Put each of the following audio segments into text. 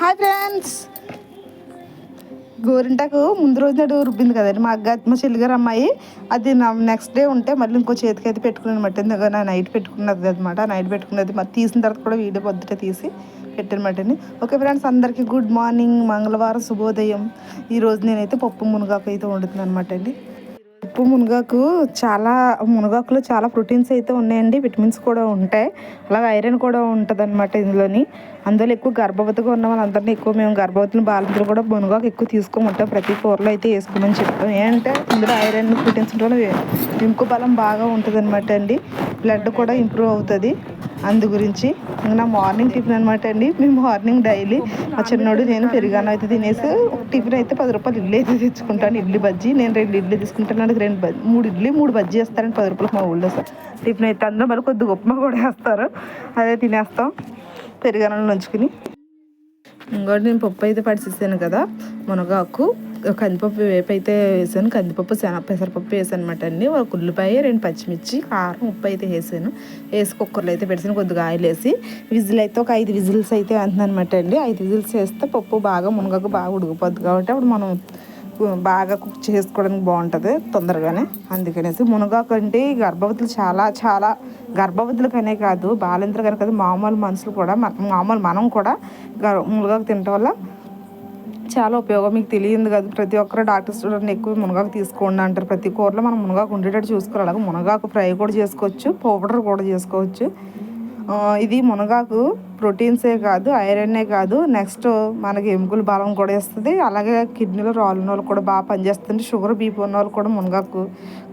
Hi friends గోరింటకు ముందు రోజు నాడు రుబ్బింది కదండి మా అగ్గ మా చెల్లిగారు అమ్మాయి. అది నా నెక్స్ట్ డే ఉంటే మళ్ళీ ఇంకో చేతికి అయితే పెట్టుకున్నాను అనమాట ఎందుకంటే నా నైట్ పెట్టుకున్నది అనమాట నైట్ పెట్టుకున్నది. మరి తీసిన తర్వాత కూడా వీడియో పొద్దుట తీసి పెట్టాను అండి ఓకే ఫ్రెండ్స్ అందరికీ గుడ్ మార్నింగ్ మంగళవారం శుభోదయం. ఈరోజు నేనైతే పప్పు మునగాకు అయితే వండుతున్నాను అనమాట అండి ఉప్పు మునగాకు చాలా మునగాకులో చాలా ప్రోటీన్స్ అయితే ఉన్నాయండి. విటమిన్స్ కూడా ఉంటాయి. అలాగే ఐరన్ కూడా ఉంటుంది అనమాట ఇందులోని. అందులో ఎక్కువ గర్భవతిగా ఉన్న వాళ్ళందరినీ ఎక్కువ మేము గర్భవతులు బాలింతలు కూడా మునగాకు ఎక్కువ తీసుకోమంటాం. ప్రతి కూరలో అయితే వేసుకోమని చెప్తాం ఏంటంటే ఇందులో ఐరన్ ప్రోటీన్స్ ఉండడం ఇంకు బలం బాగా ఉంటుంది అనమాట అండి. బ్లడ్ కూడా ఇంప్రూవ్ అవుతుంది. అందు గురించి. నా మార్నింగ్ టిఫిన్ అనమాట అండి. మేము మార్నింగ్ డైలీ మా చిన్నోడు నేను పెరిగాను అయితే తినేసి ఒక టిఫిన్ అయితే పది రూపాయలు ఇడ్లీ అయితే తెచ్చుకుంటాను. ఇడ్లీ బజ్జీ. నేను రెండు ఇడ్లీ తీసుకుంటాను. నాకు రెండు బజ్జీ మూడు ఇడ్లీ మూడు బజ్జీ వేస్తారని పది రూపాయలు మా ఊళ్ళో సార్. టిఫిన్ అయితే అందులో మళ్ళీ కొద్దిగా ఉప్మా కూడా వేస్తారు. అదే తినేస్తాం. పెరిగానని ఉంచుకుని ఇంకోటి నేను పప్పు అయితే పడిసేసాను కదా మునగాకు. కందిపప్పు వేపు అయితే వేసాను. కందిపప్పు శన పెసరపప్పు వేసాను అనమాట అండి ఒక ఉల్లిపాయ రెండు పచ్చిమిర్చి కారం ఉప్పు అయితే వేసాను. వేసి కుక్కర్లో అయితే పెట్టాను కొద్దిగా ఆయిల్ వేసి. విజిల్ అయితే ఒక ఐదు విజిల్స్ అయితే అంటున్నాను అనమాట అండి. ఐదు విజిల్స్ వేస్తే పప్పు బాగా మునగకు బాగా ఉడికిపోద్ది కాబట్టి అప్పుడు మనం బాగా కుక్ చేసుకోవడానికి బాగుంటుంది తొందరగానే. అందుకనేసి మునగాకు అంటే గర్భవతులు చాలా చాలా గర్భవతులకనే కాదు. బాలింతలకనే కాదు. మామూలు మనుషులు కూడా మామూలు మనం కూడా మునగాకు తినటం వల్ల చాలా ఉపయోగం. మీకు తెలియదు కదా ప్రతి ఒక్కరు డాక్టర్ స్టూడెంట్ ఎక్కువ మునగాకు తీసుకోండి అంటారు. ప్రతి కూరలో మనం మునగాకు ఉండేటట్టు చూసుకోవాలి. అలాగే మునగాకు ఫ్రై కూడా చేసుకోవచ్చు పౌడర్ కూడా చేసుకోవచ్చు. ఇది మునగాకు ప్రోటీన్సే కాదు ఐరన్నే కాదు. నెక్స్ట్ మనకి ఎముకలు బలం కూడా ఇస్తుంది. అలాగే కిడ్నీలో రాళ్ళు వాళ్ళు కూడా బాగా పనిచేస్తుంది. షుగర్ బీపీ ఉన్న వాళ్ళు కూడా మునగాకు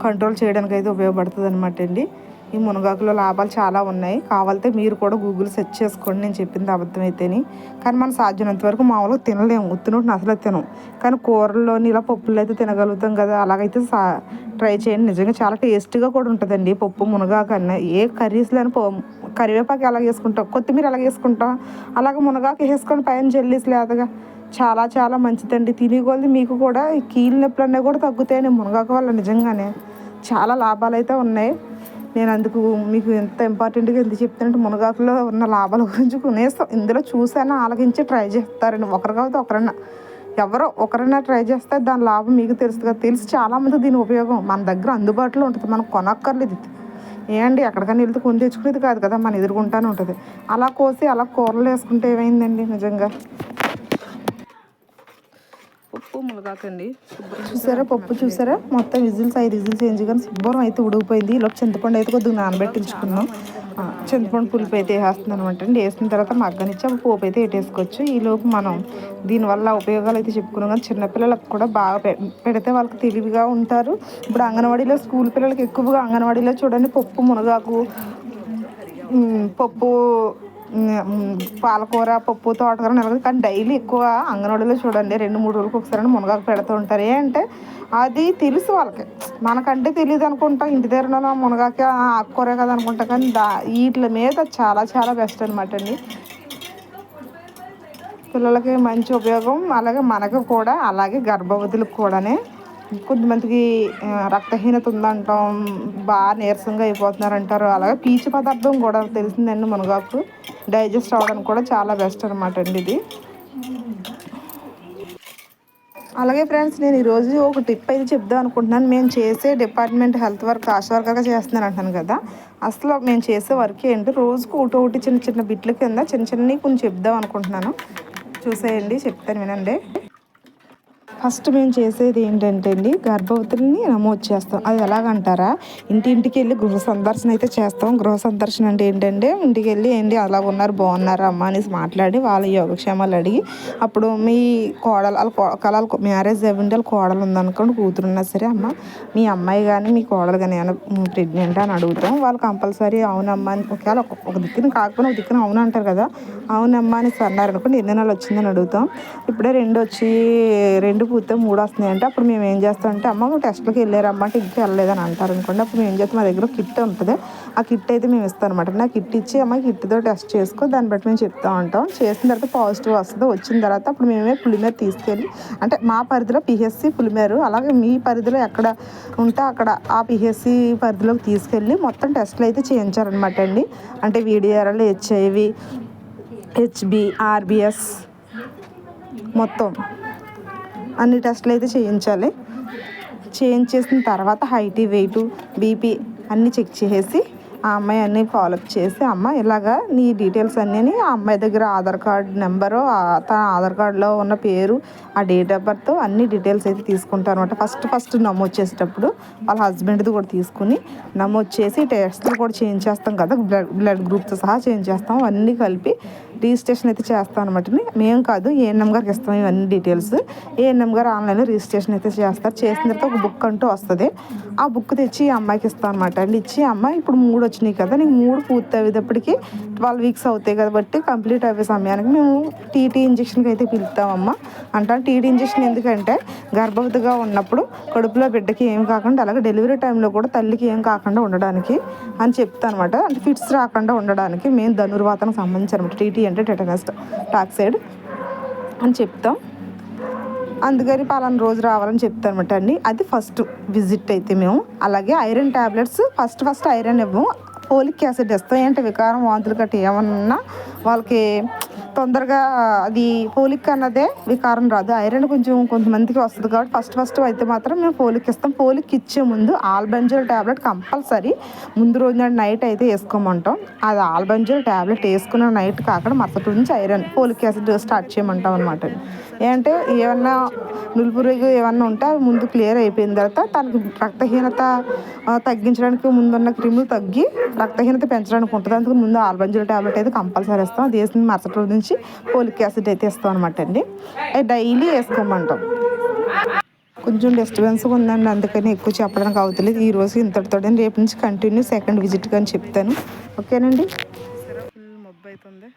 కంట్రోల్ చేయడానికి అయితే ఉపయోగపడుతుంది అనమాట అండి. ఈ మునగాకులో లాభాలు చాలా ఉన్నాయి. కావాలంటే మీరు కూడా గూగుల్ సెర్చ్ చేసుకోండి. నేను చెప్పింది అబద్ధమైతేని. కానీ మనం సాధ్యమైనంత వరకు మామూలుగా తినలేము ఉత్తినోటి అసలు తినం. కానీ కూరల్లోని ఇలా పప్పులు అయితే తినగలుగుతాం కదా. అలాగైతే సా ట్రై చేయండి. నిజంగా చాలా టేస్టీగా కూడా ఉంటుందండి. పప్పు మునగాకు అన్న ఏ కర్రీస్లో కరివేపాకు ఎలా వేసుకుంటాం కొత్తిమీర ఎలా వేసుకుంటాం అలాగే మునగాకు వేసుకొని పైన జెల్లీస్ లేదగా చాలా చాలా మంచిదండి. తినేకొలది మీకు కూడా ఈ కీళ్ళ నొప్పులన్నీ కూడా తగ్గుతాయండి మునగాకు వల్ల నిజంగానే. చాలా లాభాలు అయితే ఉన్నాయి. నేను అందుకు మీకు ఎంత ఇంపార్టెంట్గా ఎందుకు చెప్తానంటే మునగాకులో ఉన్న లాభాల గురించి కొనేస్తాం. ఇందులో చూసాను ఆలకించి ట్రై చేస్తారండి ఒకరు కాబట్టి ఒకరన్నా. ఎవరో ఒకరైనా ట్రై చేస్తే దాని లాభం మీకు తెలుస్తుంది కదా. తెలిసి చాలామంది దీని ఉపయోగం. మన దగ్గర అందుబాటులో ఉంటుంది. మనం కొనక్కర్లేదు ఏమండి? ఎక్కడికైనా వెళ్తే కొని తెచ్చుకునేది కాదు కదా. మన ఎదుర్కొంటానే ఉంటుంది. అలా కోసి అలా కూరలు వేసుకుంటే ఏమైందండి నిజంగా? పప్పు మునగాకండి చూసారా పప్పు చూసారా? మొత్తం విజిల్స్ ఐదు విజిల్స్ చేంజ్ కానీ శుభ్రం అయితే ఉడికిపోయింది. ఇలా చింతపండు అయితే కొద్దిగా నానబెట్టించుకున్నాం. చింతపండు పులుపు అయితే వేస్తున్నాను అనమాట అండి. వేసిన తర్వాత మగ్గనిచ్చి అప్పుడు పోపు అయితే పెట్టేసుకోవచ్చు ఈలోపు మనం దీనివల్ల ఉపయోగాలు అయితే చెప్పుకున్నాం కానీ చిన్నపిల్లలకు కూడా బాగా పెడితే వాళ్ళకి తెలివిగా ఉంటారు. ఇప్పుడు అంగన్వాడీలో స్కూల్ పిల్లలకి ఎక్కువగా అంగన్వాడీలో చూడండి పప్పు మునగాకు పప్పు పాలకూర పప్పు తోటకూర నిలబడి కానీ డైలీ ఎక్కువ అంగన్వాడీలో చూడండి రెండు మూడు రోజులకు ఒకసారి మునగాకు పెడుతూ ఉంటారు. ఏంటంటే అది తెలుసు వాళ్ళకి. మనకంటే తెలియదు అనుకుంటాం ఇంటి దగ్గర మునగాకే ఆకుకూరే కదా అనుకుంటాం కానీ దా వీటి మీద చాలా చాలా బెస్ట్ అనమాట అండి. పిల్లలకి మంచి ఉపయోగం అలాగే మనకు కూడా అలాగే గర్భవతులకు కూడానే కొంతమందికి రక్తహీనత ఉందంటాం బాగా నీరసంగా అయిపోతున్నారు అంటారు అలాగే పీచు పదార్థం కూడా తెలిసిందండి మునగాకు. డైజెస్ట్ అవ్వడానికి కూడా చాలా బెస్ట్ అనమాట అండి ఇది. అలాగే ఫ్రెండ్స్ నేను ఈరోజు ఒక టిప్ అయితే చెప్దాం అనుకుంటున్నాను. మేము చేసే డిపార్ట్మెంట్ హెల్త్ వర్క్ ఆశ వర్కర్గా చేస్తున్నాను అంటాను కదా. అసలు మేము చేసే వర్క్ ఏంటి? రోజుకు ఒకటి ఒకటి చిన్న చిన్న బిట్ల కింద చిన్న చిన్నవి కొంచెం చెప్దాం అనుకుంటున్నాను. చూసేయండి చెప్తాను వినండి. ఫస్ట్ మేము చేసేది ఏంటంటే అండి గర్భవతుల్ని నమోదు చేస్తాం. అది ఎలాగంటారా? ఇంటింటికి వెళ్ళి గృహ సందర్శన అయితే చేస్తాం. గృహ సందర్శన అంటే ఏంటంటే ఇంటికి వెళ్ళి ఏంటి అలా ఉన్నారు బాగున్నారా అమ్మ అనేసి మాట్లాడి వాళ్ళ యోగక్షేమాలు అడిగి అప్పుడు మీ కోడలు వాళ్ళ కళలు మ్యారేజ్ అవ్వండి వాళ్ళ కోడలు ఉందనుకోండి కూతురున్నా సరే అమ్మ మీ అమ్మాయి కానీ మీ కోడలు కానీ ఏమైనా ప్రెగ్నెంట్ అని అడుగుతాం. వాళ్ళు కంపల్సరీ అవునమ్మా అని ఒకవేళ ఒక దిక్కున కాకపోయినా ఒక దిక్కున అవును అంటారు కదా అవునమ్మా అని అన్నారు అనుకోండి ఎన్ని నెలలు వచ్చిందని అడుగుతాం. ఇప్పుడే రెండు వచ్చి రెండు పూర్తి మూడు వస్తున్నాయి అంటే అప్పుడు మేము ఏం చేస్తామంటే అమ్మ టెస్ట్కి వెళ్ళారమ్మా అంటే ఇంకా వెళ్ళలేదని అంటారు అనుకోండి. అప్పుడు మేము ఏం చేస్తాం మా దగ్గర కిట్ ఉంటుంది. ఆ కిట్ అయితే మేము ఇస్తాం అనమాట నా కిట్ ఇచ్చి అమ్మ కిట్తో టెస్ట్ చేసుకో దాన్ని బట్టి మేము చెప్తా ఉంటాం. చేసిన తర్వాత పాజిటివ్ వస్తుంది. వచ్చిన తర్వాత అప్పుడు మేమే పులిమేర తీసుకెళ్ళి అంటే మా పరిధిలో పిహెచ్సి పులిమేరు అలాగే మీ పరిధిలో ఎక్కడ ఉంటే అక్కడ ఆ పిహెచ్సి పరిధిలోకి తీసుకెళ్ళి మొత్తం టెస్ట్లు అయితే చేయించారనమాట అండి. అంటే వీడియోఆర్ఎల్ హెచ్ఐవి హెచ్బి ఆర్బిఎస్ మొత్తం. అన్ని టెస్టులు అయితే చేయించాలి. చేయించేసిన తర్వాత హైట్ వెయిట్ బీపీ అన్నీ చెక్ చేసి ఆ అమ్మాయి అన్నీ ఫాలోఅప్ చేసి అమ్మ ఇలాగా నీ డీటెయిల్స్ అన్నీ ఆ అమ్మాయి దగ్గర ఆధార్ కార్డ్ నెంబరు తన ఆధార్ కార్డులో ఉన్న పేరు ఆ డేట్ ఆఫ్ బర్త్ అన్ని డీటెయిల్స్ అయితే తీసుకుంటారు అనమాట. ఫస్ట్ ఫస్ట్ నమోదు చేసేటప్పుడు వాళ్ళ హస్బెండ్ది కూడా తీసుకుని నమోదు చేసి టెస్ట్లు కూడా చేయించేస్తాం కదా బ్లడ్ బ్లడ్ గ్రూప్తో సహా చేయించేస్తాం. అన్నీ కలిపి రిజిస్ట్రేషన్ అయితే చేస్తాం అనమాట మేము కాదు ఏఎన్ఎం గారికి ఇస్తాం ఇవన్నీ డీటెయిల్స్ ఏఎన్ఎం గారు ఆన్లైన్లో రిజిస్ట్రేషన్ అయితే చేస్తారు. చేసిన తర్వాత ఒక బుక్ అంటూ వస్తుంది. ఆ బుక్ తెచ్చి ఈ అమ్మాయికి ఇస్తాం అనమాట అండి ఇచ్చి అమ్మాయి ఇప్పుడు మూడు వచ్చినాయి కదా నీకు మూడు పూర్తి అయ్యేటప్పటికి ట్వెల్వ్ వీక్స్ అవుతాయి కాబట్టి కంప్లీట్ అయ్యే సమయానికి మేము టీటీ ఇంజక్షన్కి అయితే పిలుస్తామమ్మ అంటాం టీటీ ఇంజక్షన్ ఎందుకంటే గర్భవతిగా ఉన్నప్పుడు కడుపులో బిడ్డకి ఏం కాకుండా అలాగే డెలివరీ టైంలో కూడా తల్లికి ఏం కాకుండా ఉండడానికి అని చెప్తా అనమాట అంటే ఫిట్స్ రాకుండా ఉండడానికి మేము ధనుర్వాతకు సంబంధించి అనమాట టీటీ అంటే. టెటనస్ టాక్సైడ్ అని చెప్తాం. అందుకని పలానా రోజు రావాలని చెప్తాను అనమాట అండి. అది ఫస్ట్ విజిట్ అయితే మేము. అలాగే iron tablets first first iron ఇవ్వము పోలిక్ యాసిడ్ ఇస్తాం ఏంటంటే వికారం వాంతులు గట్టి ఏమన్నా వాళ్ళకి తొందరగా అది పోలిక్ అన్నదే వికారం రాదు. ఐరన్ కొంచెం కొంతమందికి వస్తుంది కాబట్టి ఫస్ట్ ఫస్ట్ అయితే మాత్రం మేము పోలిక్ ఇస్తాం. పోలిక్ ఇచ్చే ముందు ఆల్బెంజల్ ట్యాబ్లెట్ కంపల్సరీ ముందు రోజు నైట్ అయితే వేసుకోమంటాం. అది ఆల్బెంజల్ ట్యాబ్లెట్ వేసుకున్న నైట్ కాకుండా మరుసటి నుంచి ఐరన్ పోలిక్ యాసిడ్ స్టార్ట్ చేయమంటాం అనమాట ఏంటంటే ఏమన్నా నులుపురుగు ఏమన్నా ఉంటే అవి ముందు క్లియర్ అయిపోయిన తర్వాత తనకి రక్తహీనత తగ్గించడానికి ముందున్న క్రిములు తగ్గి రక్తహీనత పెంచడానికి ఉంటుంది. అందుకు ముందు ఆల్బంజుల ట్యాబ్లెట్ అయితే కంపల్సరీ ఇస్తాం అది వేసిన మరుసటి రోజు నుంచి పోలిక్ యాసిడ్ అయితే ఇస్తాం అనమాట అండి. అది డైలీ వేసుకోమంటాం. కొంచెం డిస్టర్బెన్స్గా ఉందండి. అందుకని ఎక్కువ చెప్పడానికి అవుతలేదు. ఈ రోజు ఇంతటితో రేపు నుంచి కంటిన్యూ సెకండ్ విజిట్ కానీ చెప్తాను. ఓకేనండి? మొబ్బు అవుతుంది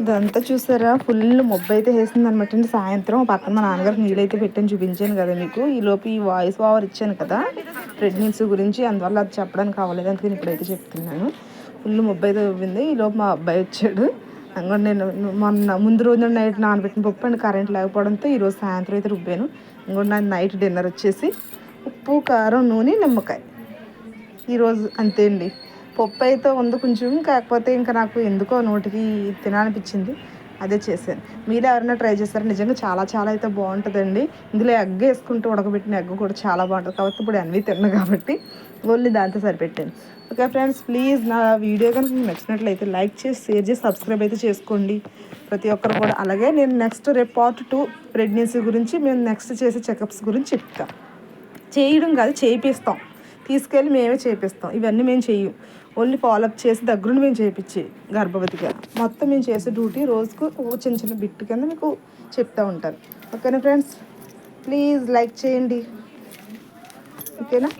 ఇదంతా చూసారా? ఫుల్ మొబ్బు అయితే వేసింది అనమాట అండి. సాయంత్రం పక్కన మా నాన్నగారికి నీళ్ళైతే పెట్టాను పెట్టని చూపించాను కదా మీకు. ఈ లోపు ఈ వాయిస్ ఓవర్ ఇచ్చాను కదా ప్రెగ్నెన్సీ గురించి అందువల్ల అది చెప్పడానికి కావలేదు అందుకని ఇప్పుడైతే చెప్తున్నాను. ఫుల్ మొబ్బు అయితే ఇవ్వింది ఈ లోపు మా అబ్బాయి వచ్చాడు. అందుకని నేను మొన్న ముందు రోజు నైట్ నానబెట్టిన పప్పు అండ్ కరెంట్ లేకపోవడంతో ఈరోజు సాయంత్రం అయితే రుబ్బాను. ఇంకొండ నైట్ డిన్నర్ వచ్చేసి ఉప్పు కారం నూనె నిమ్మకాయ. ఈరోజు అంతే అండి. పప్పు అయితే ఉంది కొంచెం కాకపోతే ఇంకా నాకు ఎందుకో నోటికి తినాలనిపించింది. అదే చేశాను. మీరు ఎవరైనా ట్రై చేస్తారా నిజంగా చాలా చాలా అయితే బాగుంటుందండి. ఇందులో ఎగ్ వేసుకుంటూ ఉడకబెట్టిన ఎగ్ కూడా చాలా బాగుంటుంది. కాబట్టి ఇప్పుడు అన్నీ తిన్నా కాబట్టి ఓన్లీ దాంతో సరిపెట్టాను. ఓకే ఫ్రెండ్స్ ప్లీజ్ నా వీడియో కనుక మీకు నచ్చినట్లయితే లైక్ చేసి షేర్ చేసి సబ్స్క్రైబ్ అయితే చేసుకోండి. ప్రతి ఒక్కరు కూడా. అలాగే నేను నెక్స్ట్ రేపు పార్ట్ టూ ప్రెగ్నెన్సీ గురించి మేము నెక్స్ట్ చేసే చెకప్స్ గురించి చెప్తాం. చేయడం కాదు చేయిస్తాం తీసుకెళ్ళి మేమే చేపిస్తాం. ఇవన్నీ మేము చెయ్యం. ఓన్లీ ఫాలోఅప్ చేసి దగ్గరుండి మేము చేయించి గర్భవతిగా. మొత్తం మేము చేసే డ్యూటీ రోజుకు చిన్న చిన్న బిట్ కింద మీకు చెప్తూ ఉంటాను ఓకేనా ఫ్రెండ్స్ ప్లీజ్ లైక్ చేయండి. ఓకేనా